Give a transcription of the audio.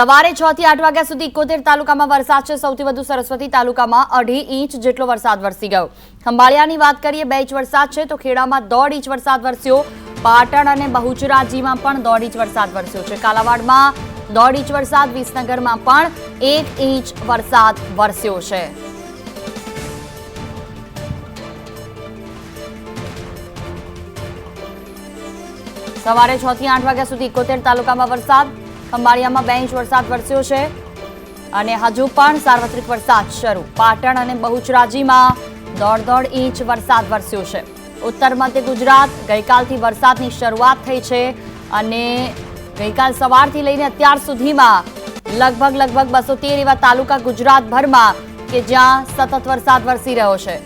સવારે છ થી આઠ વાગ્યા સુધી એકોતેર તાલુકામાં વરસાદ છે. સૌથી વધુ સરસ્વતી તાલુકામાં અઢી ઇંચ જેટલો વરસાદ વરસી ગયો. ખંભાળિયાની વાત કરીએ, બે ઇંચ વરસાદ છે તો ખેડામાં દોઢ ઇંચ વરસાદ વરસ્યો. પાટણ અને બહુચરાજીમાં પણ દોઢ ઇંચ વરસાદ વરસ્યો છે. કાલાવાડમાં દોઢ ઇંચ વરસાદ, વિસનગરમાં પણ એક ઇંચ વરસાદ વરસ્યો છે. સવારે છ થી આઠ વાગ્યા સુધી એકોતેર તાલુકામાં વરસાદ ખંભાળિયામાં બે ઇંચ વરસાદ વરસ્યો છે અને હજુ પણ સાર્વત્રિક વરસાદ શરૂ. પાટણ અને બહુચરાજીમાં દોઢ દોઢ ઇંચ વરસાદ વરસ્યો છે. ઉત્તર મધ્ય ગુજરાત ગઈકાલથી વરસાદની શરૂઆત થઈ છે અને ગઈકાલ સવારથી લઈને અત્યાર સુધીમાં લગભગ લગભગ બસો તેર એવા તાલુકા ગુજરાતભરમાં કે જ્યાં સતત વરસાદ વરસી રહ્યો છે.